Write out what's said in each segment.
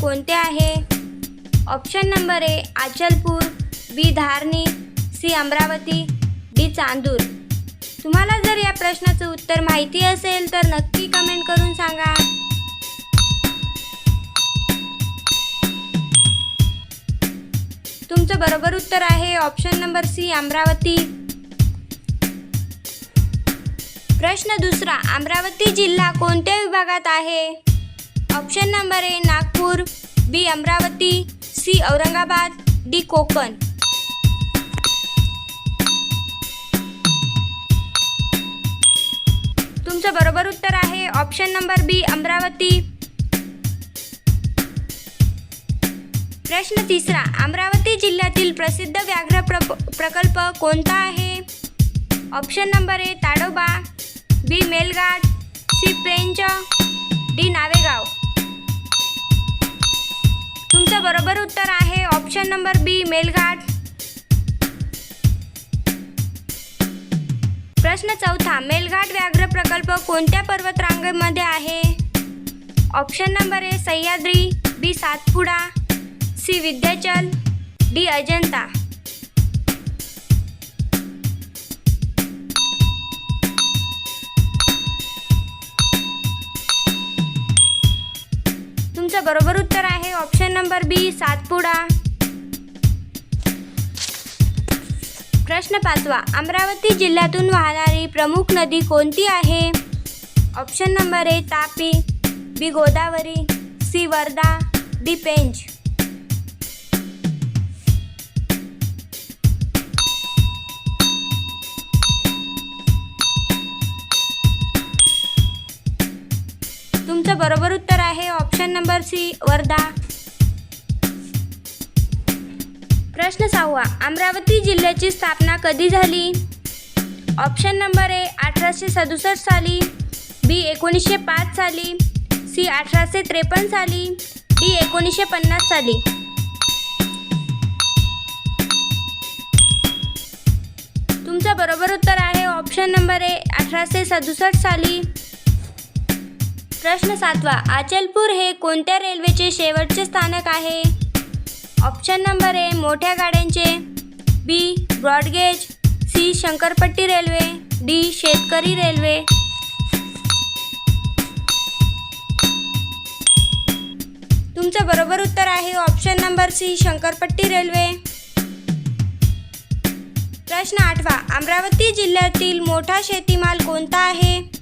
कोणते आहे? Option number A Achalpur B Dharni C Amravati D Chandur. तुम्हाला जर या प्रश्नाचं उत्तर माहिती असेल तर नक्की कमेंट करून सांगा. तुमचं बरोबर उत्तर आहे ऑप्शन नंबर सी अमरावती. प्रश्न दुसरा अमरावती जिल्हा कोणत्या विभागात आहे? Option number A Nagpur B Amravati C Aurangabad D Konkan. तुमचं बरोबर उत्तर आहे ऑप्शन नंबर बी अमरावती. प्रश्न तिसरा अमरावती जिल्ह्यातील प्रसिद्ध व्याघ्र प्र प्रकल्प कोणता आहे? Option number A Tadoba B Melghat C Pench D Navegaon. तुमचं बरोबर उत्तर आहे. Option number B Melghat. प्रश्न चौथा मेलघाट व्याघ्र प्रकल्प कोणत्या पर्वतरांगेमध्ये आहे? Option number A Sahyadri B Satpura C Vindhyachal D Ajanta. तुमचं बरोबर उत्तर आहे. Option number B Satpura. प्रश्न पाचवा. अमरावती जिल्ह्यातून वाहणारी प्रमुख नदी कोणती आहे? Option number A Tapi B Godavari C Wardha D Pench. बरोबर उत्तर आहे. Option number C Wardha. प्रश्न सहावा अमरावती जिल्ह्याची स्थापना कधी झाली? ऑप्शन नंबर ए अठराशे सदुसष्ट साली. बी एकोणीसशे पाच साली. सी अठराशे त्रेपन्न साली. डी एकोणीसशे पन्नास साली. तुमचं बरोबर उत्तर आहे. ऑप्शन नंबर ए अठराशे सदुसष्ट साली. प्रश्न सातवा. अचलपूर हे कोणत्या रेल्वेचे शेवटचे स्थानक आहे? ऑप्शन नंबर ए मोठ्या गाड्यांचे. B broad gauge C Shankarpatti railway. D शेतकरी रेल्वे. तुमचं बरोबर उत्तर आहे option number C Shankarpatti railway. प्रश्न आठवा. अमरावती जिल्ह्यातील मोठा शेतीमाल कोणता आहे?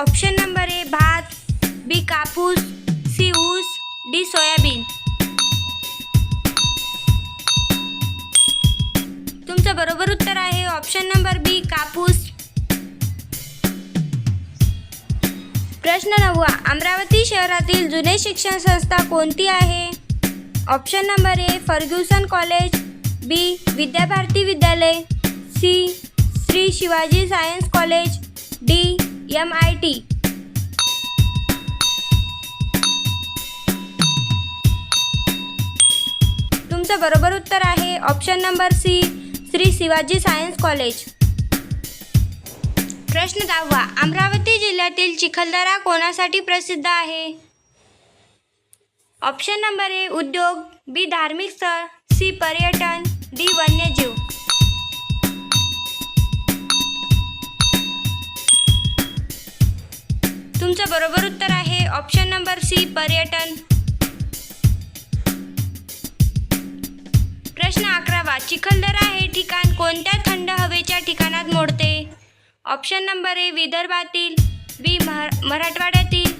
ऑप्शन नंबर ए भात बी कापूस सी ऊस डी सोयाबीन. तुमचं बरोबर उत्तर आहे. ऑप्शन नंबर बी कापूस. प्रश्न नववा अमरावती शहरातील जुने शिक्षण संस्था कोणती आहे? Option number A Fergusson college B Vidyabharati Vidyalaya C Shri Shivaji science college D M I T तुमचं बरोबर उत्तर आहे. Option number C Shri Shivaji science college प्रश्न दहावा अमरावती जिल्ह्यातील चिखलदरा कोणासाठी प्रसिद्ध आहे? ऑप्शन नंबर ए उद्योग बी धार्मिक स्थळ सी पर्यटन. नंबर सी पर्यटन. प्रश्न अकरावा चिखलदरा हे ठिकाण कोणत्या थंड हवेच्या ठिकाणात मोडते? ऑप्शन नंबर ए विदर्भातील बी महा मराठवाड्यातील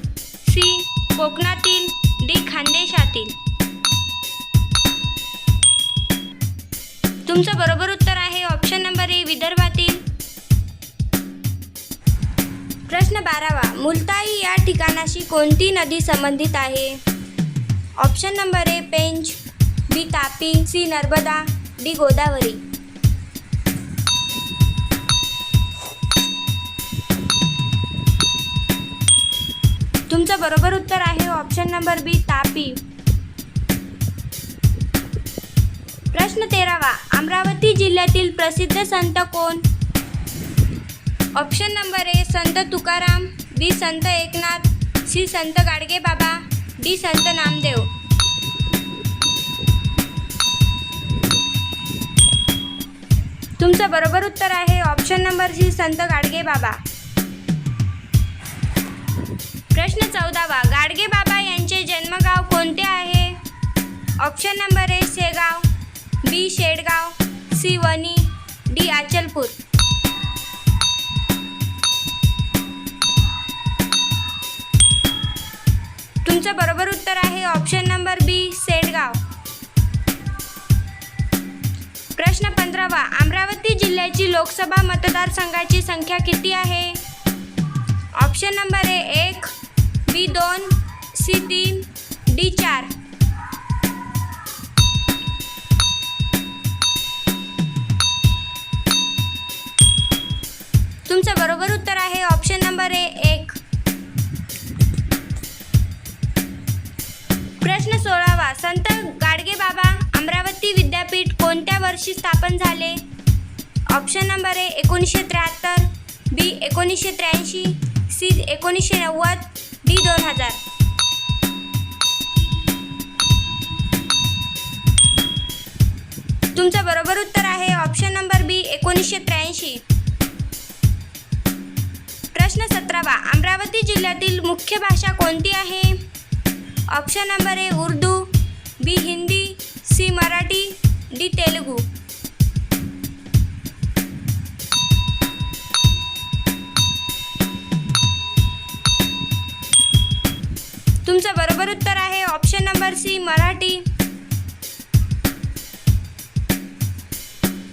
सी कोकणातील डी खानदेशातील. तुमचं बरोबर उत्तर आहे. ऑप्शन नंबर ए विदर्भातील प्रश्न बारावा. मुलताई या ठिकाणाशी कोणती नदी संबंधित आहे? Option number A Pench. B Tapi. C Narmada. D Godavari. तुमचं बरोबर उत्तर आहे. Option number B Tapi. प्रश्न तेरावा. अमरावती जिल्ह्यातील प्रसिद्ध संत कोण? ऑप्शन नंबर ए संत तुकाराम बी संत एकनाथ सी संत गाडगे बाबा डी संत नामदेव. तुमचं बरोबर उत्तर आहे ऑप्शन नंबर सी संत गाडगे बाबा. प्रश्न चौदावा गाडगे बाबा यांचे जन्मगाव कोणते आहे? Option number A Shegaon B Shedgaon C Wani D Achalpur. तुमचं बरोबर उत्तर आहे ऑप्शन नंबर बी सेडगाव. प्रश्न पंधरावा अमरावती जिल्ह्याची लोकसभा मतदारसंघाची संख्या किती आहे? ऑप्शन नंबर ए एक बी दोन सी तीन डी चार. तुमचं बरोबर उत्तर वर्षी स्थापन झाले. ऑप्शन नंबर ए एकोणीसशे त्र्याहत्तर. बी एकोणीसशे त्र्याऐंशी. सी एकोणीसशे नव्वद. डी दोन हजार. तुमचं बरोबर उत्तर आहे. ऑप्शन नंबर बी एकोणीसशे त्र्याऐंशी. प्रश्न सतरावा. अमरावती जिल्ह्यातील मुख्य भाषा कोणती आहे? Option number A Urdu. B Hindi. C Marathi. D Telugu. तुमचं बरोबर उत्तर आहे ऑप्शन नंबर सी मराठी.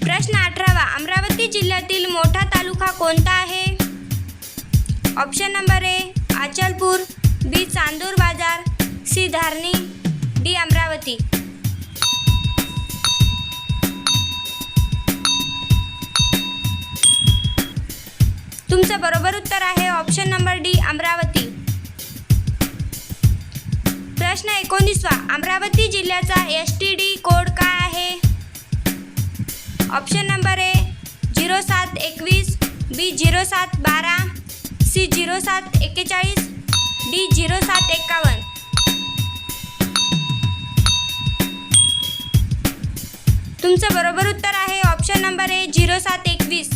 प्रश्न अठरावा अमरावती जिल्ह्यातील मोठा तालुका कोणता आहे? Option number A Achalpur B Chandur Bazar C Dharni D Amravati. तुमचं बरोबर उत्तर आहे. Option number D Amravati. प्रश्न एकोणीसवा अमरावती जिल्ह्याचा एस टी डी कोड काय आहे? ऑप्शन नंबर ए झिरो सात एकवीस बी झिरो सात बारा सी झिरो सात एक्केचाळीस डी झिरो सात एक्कावन्न तुमचं बरोबर उत्तर आहे. ऑप्शन नंबर ए झिरो सात एकवीस.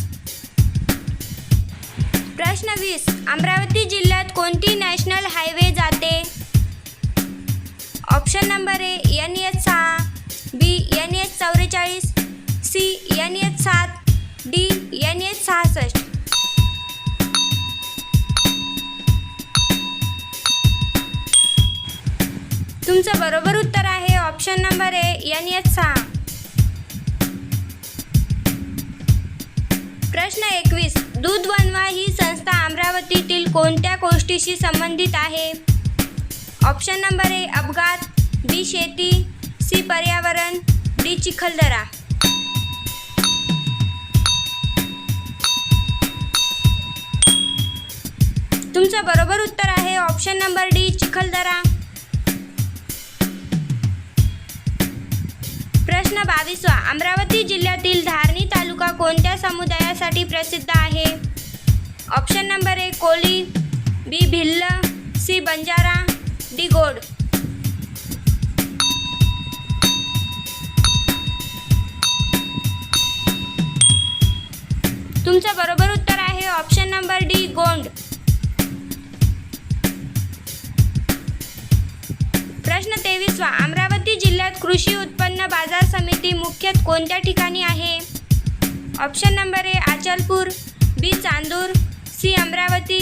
प्रश्न वीस. अमरावती जिल्ह्यात कोणती नॅशनल हायवे जाते? Option number A N H सहा बी एन एच चौवेचाळीस सी एन एच सात डी एन एच सहासष्ट. तुमचं बरोबर उत्तर आहे. Option number A N H सहा. प्रश्न एकवीस. दूध बनवा ही संस्था अमरावतीतील कोणत्या गोष्टीशी संबंधित आहे? ऑप्शन नंबर ए अपघात बी शेती सी पर्यावरण डी चिखलदरा. तुमचं बरोबर उत्तर आहे ऑप्शन नंबर डी चिखलदरा. प्रश्न बावीसवा अमरावती जिल्ह्यातील धारणी तालुका कोणत्या समुदायासाठी प्रसिद्ध आहे? Option number A Koli B Bhil C Banjara D Gond. तुमचं बरोबर उत्तर आहे ऑप्शन नंबर डी गोंड. प्रश्न तेवीसवा अमरावती जिल्ह्यात कृषी उत्पन्न बाजार समिती मुख्यत कोणत्या ठिकाणी आहे? Option number A Achalpur B Chandur C Amravati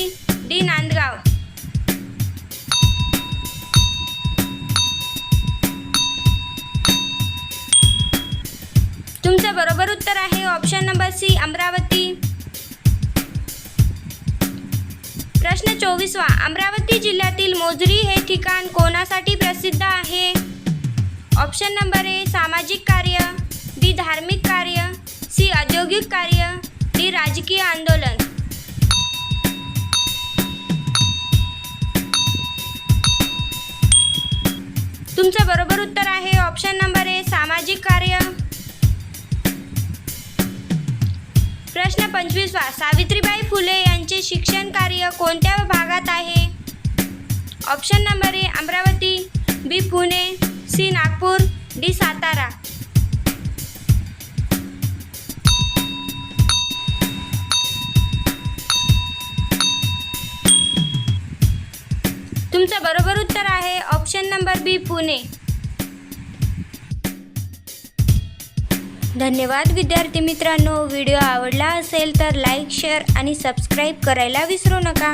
D Nandgaon. तुमचं बरोबर उत्तर आहे ऑप्शन नंबर सी अमरावती. प्रश्न चोवीसवा अमरावती जिल्ह्यातील मोजरी हे ठिकाण कोणासाठी प्रसिद्ध आहे? ऑप्शन नंबर ए सामाजिक कार्य बी धार्मिक कार्य सी औद्योगिक कार्य डी राजकीय आंदोलन. तुमचं बरोबर उत्तर आहे. ऑप्शन नंबर ए सामाजिक कार्य. प्रश्न पंचवीसवा सावित्रीबाई फुले यांचे शिक्षण कार्य कोणत्या भागात आहे? Option number A Amravati B Pune C Nagpur D Satara. प्रश्नाचं बरोबर उत्तर आहे. Option number B Pune. धन्यवाद विद्यार्थी मित्रांनो. व्हिडिओ आवडला असेल तर लाईक शेअर आणि सबस्क्राईब करायला विसरू नका.